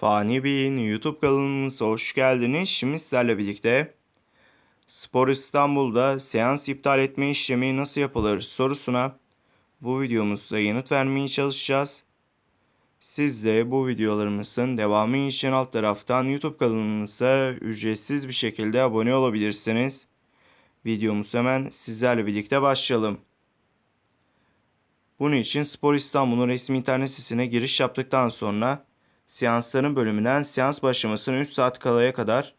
Fani Bey'in YouTube kanalımıza hoş geldiniz. Şimdi sizlerle birlikte Spor İstanbul'da seans iptal etme işlemi nasıl yapılır sorusuna bu videomuzda yanıt vermeye çalışacağız. Siz de bu videolarımızın devamı için alt taraftan YouTube kanalımıza ücretsiz bir şekilde abone olabilirsiniz. Videomuz hemen sizlerle birlikte başlayalım. Bunun için Spor İstanbul'un resmi internet sitesine giriş yaptıktan sonra seansların bölümünden seans başlamasına 3 saat kalaya kadar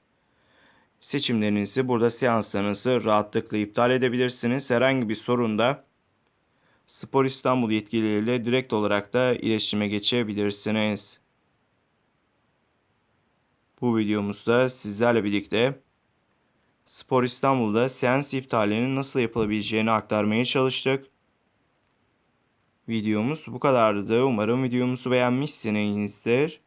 seçimlerinizi burada seanslarınızı rahatlıkla iptal edebilirsiniz. Herhangi bir sorunda Spor İstanbul yetkilileriyle direkt olarak da iletişime geçebilirsiniz. Bu videomuzda sizlerle birlikte Spor İstanbul'da seans iptalinin nasıl yapılabileceğini aktarmaya çalıştık. Videomuz bu kadardı. Umarım videomuzu beğenmişsinizdir.